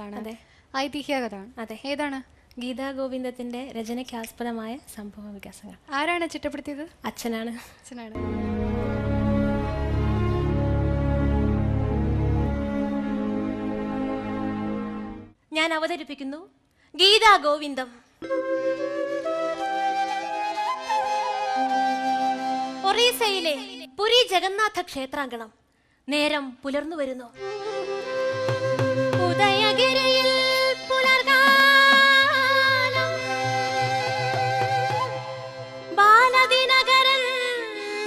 അതെ. ഐതിഹ്യ കഥയാണ് അതെ. ഏതാണ്? ഗീതാ ഗോവിന്ദത്തിന്റെ രചനയ്ക്കാസ്പദമായ സംഭവ വികാസങ്ങൾ. ആരാണ് ചിട്ടപ്പെടുത്തിയത്? അച്ഛനാണ്. അച്ഛനാണ്. ഞാൻ അവതരിപ്പിക്കുന്നു ഗീതാ ഗോവിന്ദം. ഒറീസയിലെ പുരി ജഗന്നാഥ ക്ഷേത്രാങ്കണം നേരം പുലർന്നു വരുന്നു. ഉദയഗിരിയിൽ പുലർകാലം ബാലദിനകരൻ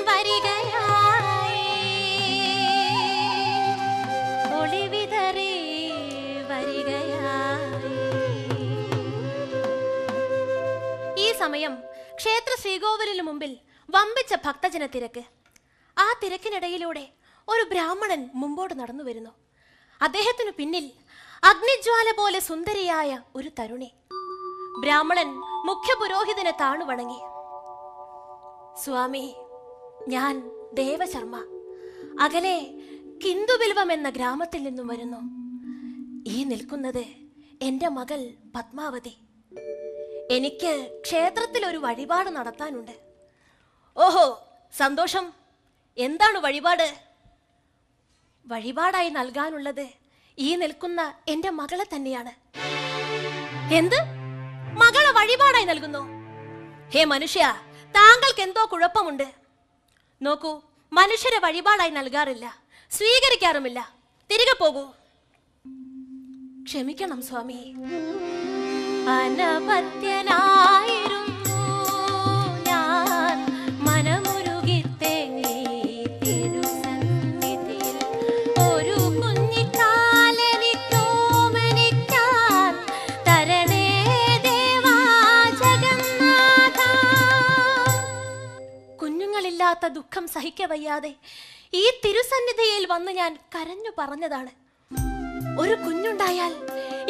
വരികയായി. ഒളിവിതറി വരികയായി. ഈ സമയം ക്ഷേത്ര ശ്രീകോവിലിനു മുമ്പിൽ വമ്പിച്ച ഭക്തജന തിരക്ക്. ആ തിരക്കിനിടയിലൂടെ ഒരു ബ്രാഹ്മണൻ മുമ്പോട്ട് നടന്നു വരുന്നു അദ്ദേഹത്തിനു പിന്നിൽ അഗ്നിജ്വാല പോലെ സുന്ദരിയായ ഒരു തരുണി. ബ്രാഹ്മണൻ മുഖ്യ പുരോഹിതനെ താണു വണങ്ങി സ്വാമി ഞാൻ ദേവശർമ്മ. അകലെ കിന്ദുബിൽവം എന്ന ഗ്രാമത്തിൽ നിന്നും വരുന്നു. ഈ നിൽക്കുന്നത് എന്റെ മകൾ പത്മാവതി. എനിക്ക് ക്ഷേത്രത്തിൽ ഒരു വഴിപാട് നടത്താനുണ്ട്. ഓഹോ സന്തോഷം. എന്താണ് വഴിപാട്? വഴിപാടായി നൽകാനുള്ളത് ഈ നിൽക്കുന്ന എന്റെ മകളെ തന്നെയാണ്. എന്ത്? മകളെ വഴിപാടായി നൽകുന്നു. ഹേ മനുഷ്യ താങ്കൾക്ക് എന്തോ കുഴപ്പമുണ്ട്. നോക്കൂ മനുഷ്യരെ വഴിപാടായി നൽകാറില്ല സ്വീകരിക്കാറുമില്ല. തിരികെ പോകൂ. ക്ഷമിക്കണം സ്വാമി. അനപത്യനായിരുന്നു കുഞ്ഞുങ്ങളില്ലാത്ത ദുഃഖം സഹിക്കവയ്യാതെ ഈ തിരുസന്നിധിയിൽ വന്ന് ഞാൻ കരഞ്ഞു പറഞ്ഞതാണ്. ഒരു കുഞ്ഞുണ്ടായാൽ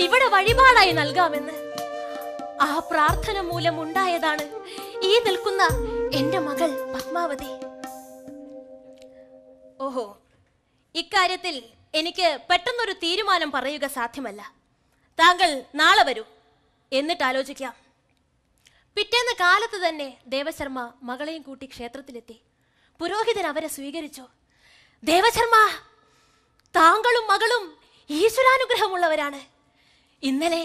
ഇവിടെ വഴിപാടായി നൽകാമെന്ന്. ആ പ്രാർത്ഥന മൂലം ഉണ്ടായതാണ് ഈ നിൽക്കുന്ന എന്റെ മകൾ പത്മാവതി. ഓഹോ ഇക്കാര്യത്തിൽ എനിക്ക് പെട്ടെന്നൊരു തീരുമാനം പറയുക സാധ്യമല്ല. താങ്കൾ നാളെ വരൂ. എന്നിട്ട് ആലോചിക്കാം പിറ്റേന്ന് കാലത്ത് തന്നെ ദേവശർമ്മ മകളെയും കൂട്ടി ക്ഷേത്രത്തിലെത്തി. പുരോഹിതൻ അവരെ സ്വീകരിച്ചു. ദേവശർമ്മ താങ്കളും മകളും ഈശ്വരാനുഗ്രഹമുള്ളവരാണ്. ഇന്നലെ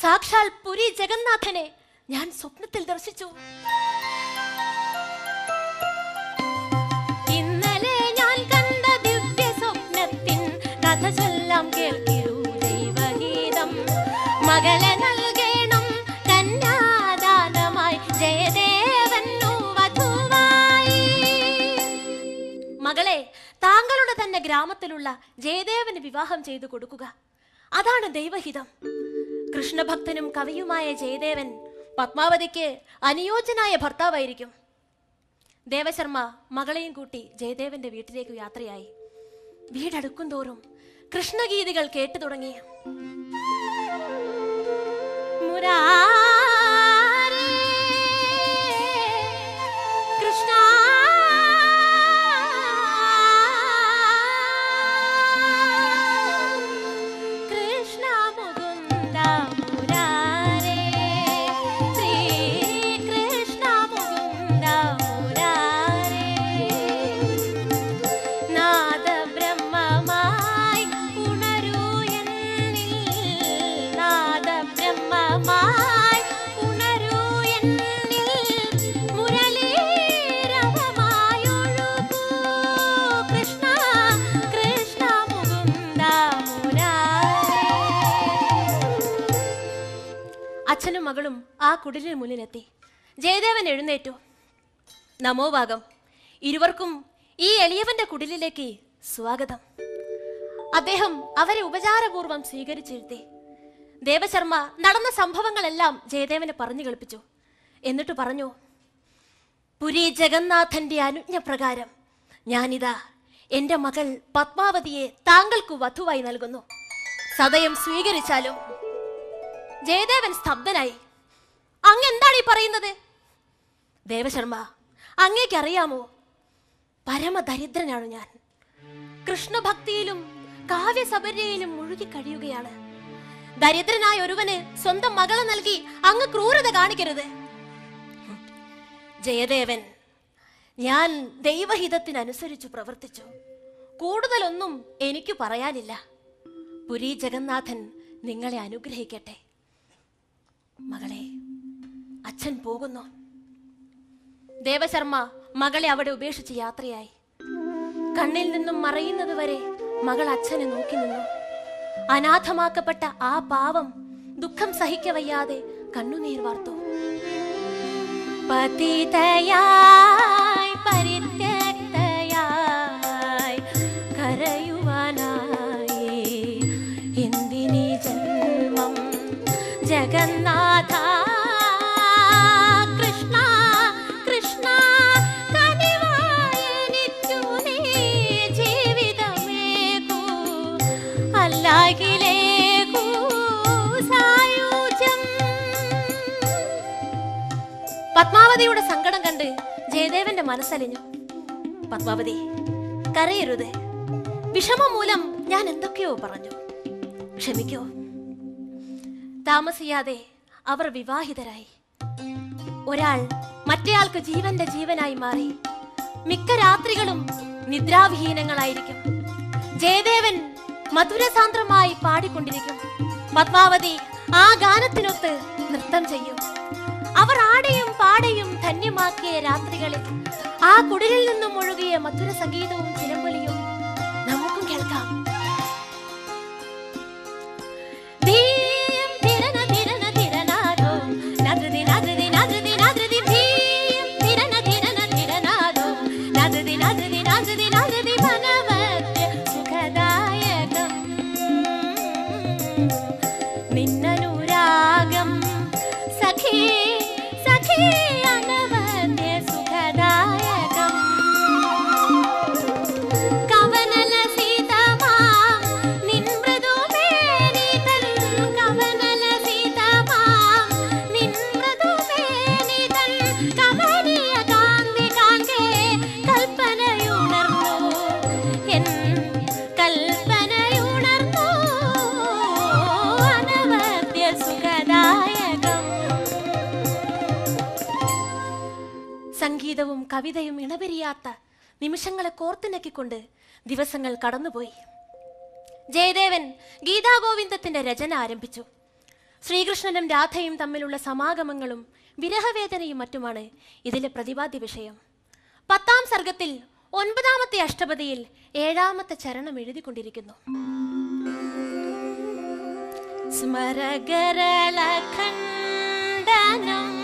സാക്ഷാൽ പുരി ജഗന്നാഥനെ ഞാൻ സ്വപ്നത്തിൽ ദർശിച്ചു. ഇന്നലെ ഞാൻ കണ്ട ദിവ്യ സ്വപ്നത്തിൻ കഥ ചൊല്ലാം കേൾക്കിരു ദൈവഗീതം. മകളെ നൽകണം തന്നെ ഗ്രാമത്തിലുള്ള ജയദേവന് വിവാഹം ചെയ്തു കൊടുക്കുക. അതാണ് ദൈവഹിതം. കൃഷ്ണഭക്തനും കവിയുമായ ജയദേവൻ പത്മാവതിക്ക് അനുയോജ്യനായ ഭർത്താവായിരിക്കും. ദേവശർമ്മ മകളെയും കൂട്ടി ജയദേവന്റെ വീട്ടിലേക്ക് യാത്രയായി. വീടടുക്കും തോറും കൃഷ്ണഗീതികൾ കേട്ടു തുടങ്ങി. മുരാരേ കുടിലിന് മുന്നിലെത്തി. ജയദേവൻ എഴുന്നേറ്റു. നമോഭാഗം ഇരുവർക്കും ഈ എളിയവന്റെ കുടിലിലേക്ക് സ്വാഗതം. അദ്ദേഹം അവരെ ഉപചാരപൂർവം സ്വീകരിച്ചിരുത്തി. ദേവശർമ്മ നടന്ന സംഭവങ്ങളെല്ലാം ജയദേവനെ പറഞ്ഞു കേൾപ്പിച്ചു. എന്നിട്ട് പറഞ്ഞു പുരി ജഗന്നാഥന്റെ അനുജ്ഞ പ്രകാരം ഞാനിതാ എന്റെ മകൾ പത്മാവതിയെ താങ്കൾക്ക് വധുവായി നൽകുന്നു. സദയം സ്വീകരിച്ചാലും ജയദേവൻ സ്തബ്ധനായി. അങ്ങ് എന്താണ് ഈ പറയുന്നത്? ദേവശർമ്മ അങ്ങേക്ക് അറിയാമോ പരമദരിദ്രനാണ് ഞാൻ. കൃഷ്ണഭക്തിയിലും കാവ്യസബര്യയിലും മുഴുകി കഴിയുകയാണ്. ദരിദ്രനായ ഒരുവന് സ്വന്തം മകളെ നൽകി അങ്ങ് ക്രൂരത കാണിക്കരുത്. ജയദേവൻ ഞാൻ ദൈവഹിതത്തിനനുസരിച്ചു പ്രവർത്തിച്ചു. കൂടുതലൊന്നും എനിക്ക് പറയാനില്ല. പുരി ജഗന്നാഥൻ നിങ്ങളെ അനുഗ്രഹിക്കട്ടെ. മകളെ അച്ഛൻ പോകുന്നു. ദേവശർമ്മ മകളെ അവിടെ ഉപേക്ഷിച്ച് യാത്രയായി. കണ്ണിൽ നിന്നും മറയുന്നത് വരെ മകൾ അച്ഛനെ നോക്കി നിന്നു. അനാഥമാക്കപ്പെട്ട ആ പാവം ദുഃഖം സഹിക്കവയ്യാതെ കണ്ണുനീർ വാർത്തു. കരയുവാനായി. എന്തിനീ ജന്മം ജഗന്നാഥ പത്മാവതിയുടെ സങ്കടം കണ്ട് ജയദേവന്റെ മനസ്സലിഞ്ഞു. പത്മാവതി കരയരുത്. വിഷമം മൂലം ഞാൻ എന്തൊക്കെയോ പറഞ്ഞു. ക്ഷമിക്കോ. താമസിയാതെ അവർ വിവാഹിതരായി. ഒരാൾ മറ്റേയാൾക്ക് ജീവന്റെ ജീവനായി മാറി. മിക്ക രാത്രികളും നിദ്രാവിഹീനങ്ങളായിരിക്കും. ജയദേവൻ മധുരസാന്ദ്രമായി പാടിക്കൊണ്ടിരിക്കും. പത്മാവതി ആ ഗാനത്തിനൊത്ത് നൃത്തം ചെയ്യും. ധന്യമാക്കിയ രാത്രികളിൽ ആ കുടിലിൽ നിന്നും ഒഴുകിയ മധുര സംഗീതവും ചിലമ്പൊലിയും കവിതയും ഇണപിരിയാത്ത നിമിഷങ്ങളെ കോർത്തിണക്കിക്കൊണ്ട് ദിവസങ്ങൾ കടന്നുപോയി. ജയദേവൻ ഗീതാഗോവിന്ദത്തിന്റെ രചന ആരംഭിച്ചു. ശ്രീകൃഷ്ണനും രാധയും തമ്മിലുള്ള സമാഗമങ്ങളും വിരഹവേദനയും മറ്റുമാണ് ഇതിലെ പ്രതിപാദ്യ വിഷയം. പത്താം സർഗത്തിൽ ഒൻപതാമത്തെ അഷ്ടപതിയിൽ ഏഴാമത്തെ ചരണം എഴുതിക്കൊണ്ടിരിക്കുന്നു. സ്മരഗരളഖണ്ഡനം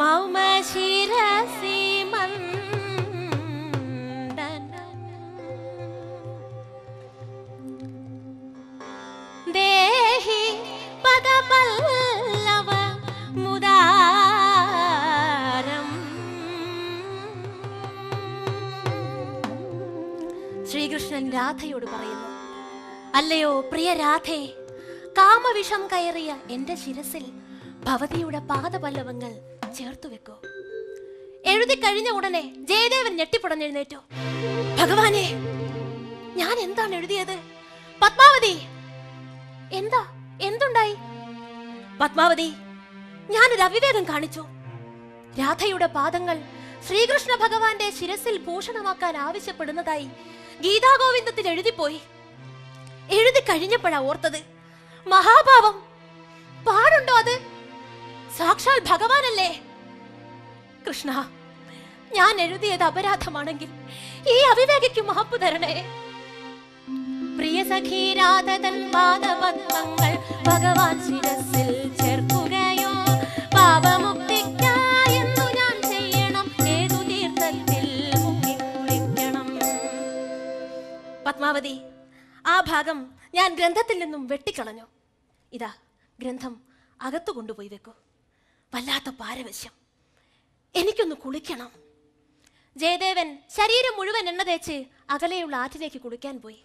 മൗമ ശിരസി ദേഹി പദപല്ലവ മുദാരം. ശ്രീകൃഷ്ണൻ രാധയോട് പറയുന്നു അല്ലയോ പ്രിയ രാധേ കാമവിഷം കയറിയ എന്റെ ശിരസിൽ ഭവതിയുടെ പാദപല്ലവങ്ങൾ ചേർത്തു വെക്കോ. എഴുതി കഴിഞ്ഞ ഉടനെ ജയദേവൻ ഞെട്ടിപ്പുടഞ്ഞെഴുന്നേറ്റോ. ഭഗവാനെ ഞാൻ എന്താണ് എഴുതിയത്? പത്മാവതി! എന്താ? എന്തുണ്ടായി? പത്മാവതി ഞാൻ ഒരു അവിവേകം കാണിച്ചു. രാധയുടെ പാദങ്ങൾ ശ്രീകൃഷ്ണ ഭഗവാന്റെ ശിരസിൽ ഭൂഷണമാക്കാൻ ആവശ്യപ്പെടുന്നതായി ഗീതാഗോവിന്ദത്തിൽ എഴുതിപ്പോയി. എഴുതി കഴിഞ്ഞപ്പോഴാ ഓർത്തത്. മഹാഭാവം. പാടുണ്ടോ അത്? സാക്ഷാൽ ഭഗവാനല്ലേ? കൃഷ്ണ ഞാൻ എഴുതിയത് അപരാധമാണെങ്കിൽ ഈ അവിവേകയ്ക്ക് മഹപ്പ് തരണേ. പ്രിയ സഖീരാധതൻ പാദപത്മങ്ങൾ ഭഗവാൻ ശിരസിൽ ചേർക്കുകയോ? പാപമുക്തിക്കായെന്നു ഞാൻ ചെയ്യണം. ഏതു തീർത്ഥത്തിൽ മുങ്ങിക്കുളിക്കണം പത്മാവതി ആ ഭാഗം ഞാൻ ഗ്രന്ഥത്തിൽ നിന്നും വെട്ടിക്കളഞ്ഞു. ഇതാ ഗ്രന്ഥം അകത്തു കൊണ്ടുപോയി വെക്കൂ. വല്ലാത്ത പാരവശ്യം. എനിക്കൊന്ന് കുളിക്കണം. ജയദേവൻ ശരീരം മുഴുവൻ എണ്ണ തേച്ച് അകലെയുള്ള ആറ്റിലേക്ക് കുളിക്കാൻ പോയി.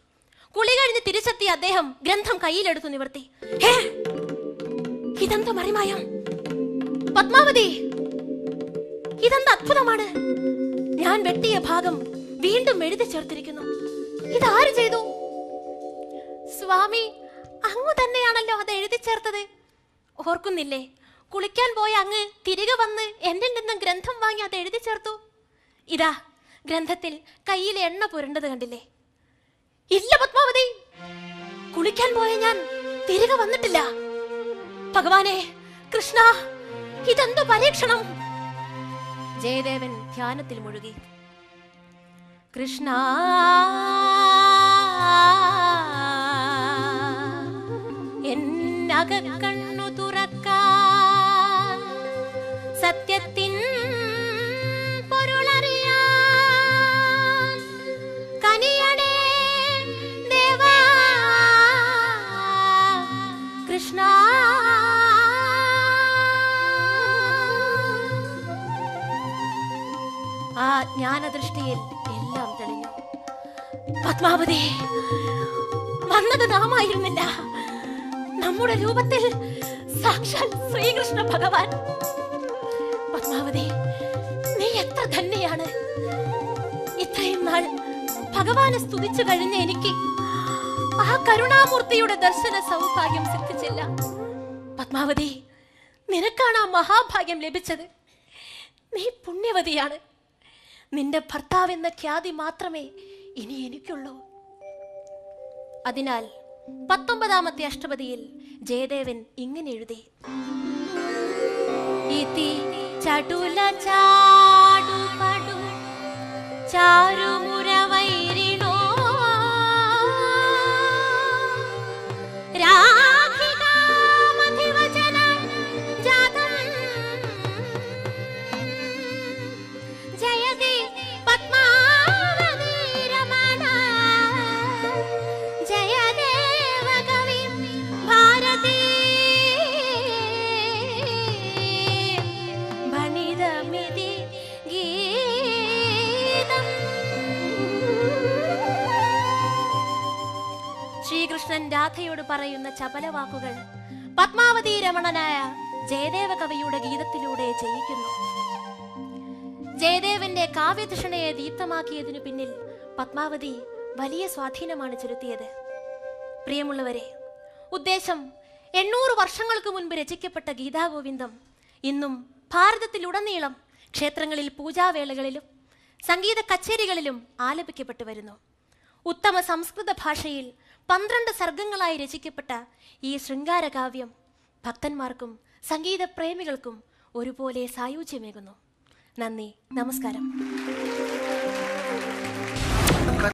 കുളി കഴിഞ്ഞ് തിരിച്ചെത്തിയ അദ്ദേഹം ഗ്രന്ഥം കയ്യിലെടുത്തു നിവർത്തി. ഹേ ഇതെന്താ മറിമായം? പത്മാവതി ഇതെന്ത് അത്ഭുതമാണ്? ഞാൻ വെട്ടിയ ഭാഗം വീണ്ടും എഴുതി ചേർത്തിരിക്കുന്നു. ഇതാര് ചെയ്തു? സ്വാമി അങ്ങു തന്നെയാണല്ലോ അത് എഴുതി ചേർത്തത്. ഓർക്കുന്നില്ലേ? കുളിക്കാൻ പോയ അങ്ങ് തിരികെ വന്ന് എന്നിൽ നിന്നും ഗ്രന്ഥം വാങ്ങി അത് എഴുതി ചേർത്തു. ഇതാ ഗ്രന്ഥത്തിൽ കയ്യിൽ എണ്ണ പുരണ്ടത് കണ്ടില്ലേ? ഇല്ല പത്മാവതി കുളിക്കാൻ പോയ ഞാൻ തിരികെ വന്നിട്ടില്ല. ഭഗവാനെ കൃഷ്ണ ഇതെന്ത് പരീക്ഷണം. ജയദേവൻ ധ്യാനത്തിൽ മുഴുകി. കൃഷ്ണ എന്നകക്കണ്ണു സത്യത്തിൻ പൊരുളറിയാൻ കനിയണേ ദേവാ കൃഷ്ണ. ആ ജ്ഞാനദൃഷ്ടിയിൽ എല്ലാം തെളിഞ്ഞു. പത്മാവതി വന്നത് നാമായിരുന്നില്ല. നമ്മുടെ രൂപത്തിൽ സാക്ഷാൽ ശ്രീകൃഷ്ണ ഭഗവാൻ ഭഗവാനെ സ്തുതിച്ചു കഴിഞ്ഞ എനിക്ക് ആ കരുണാമൂർത്തിയുടെ ദർശന സൗഭാഗ്യം സിദ്ധിച്ചില്ല. പത്മാവതി നിനക്കാണ് ആ മഹാഭാഗ്യം ലഭിച്ചത്. നീ പുണ്യവതിയാണ്. നിന്റെ ഭർത്താവ് എന്ന ഖ്യാതി മാത്രമേ ഇനി എനിക്കുള്ളൂ. അതിനാൽ പത്തൊമ്പതാമത്തെ അഷ്ടപതിയിൽ ജയദേവൻ ഇങ്ങനെ എഴുതി. ചടുല ചാടുപടു ചാരുമുരവൈരിണോ രാധയോട് പറയുന്ന ചപല വാക്കുകൾ പത്മാവതി രമണനായ ജയദേവ കവിയുടെ ഗീതത്തിലൂടെ ജയിക്കുന്നു. ജയദേവന്റെ കാവ്യധിഷണയെ ദീപ്തമാക്കിയതിനു പിന്നിൽ പത്മാവതി വലിയ സ്വാധീനമാണ് ചെലുത്തിയത്. പ്രിയമുള്ളവരെ ഉദ്ദേശം എണ്ണൂറ് വർഷങ്ങൾക്ക് മുൻപ് രചിക്കപ്പെട്ട ഗീതാഗോവിന്ദം ഇന്നും ഭാരതത്തിലുടനീളം ക്ഷേത്രങ്ങളിൽ പൂജാവേളകളിലും സംഗീത കച്ചേരികളിലും ആലപിക്കപ്പെട്ടു വരുന്നു. ഉത്തമ സംസ്കൃത ഭാഷയിൽ പന്ത്രണ്ട് സർഗങ്ങളായി രചിക്കപ്പെട്ട ഈ ശൃംഗാരകാവ്യം ഭക്തന്മാർക്കും സംഗീത പ്രേമികൾക്കും ഒരുപോലെ സായുജ്യമേകുന്നു. നന്ദി നമസ്കാരം.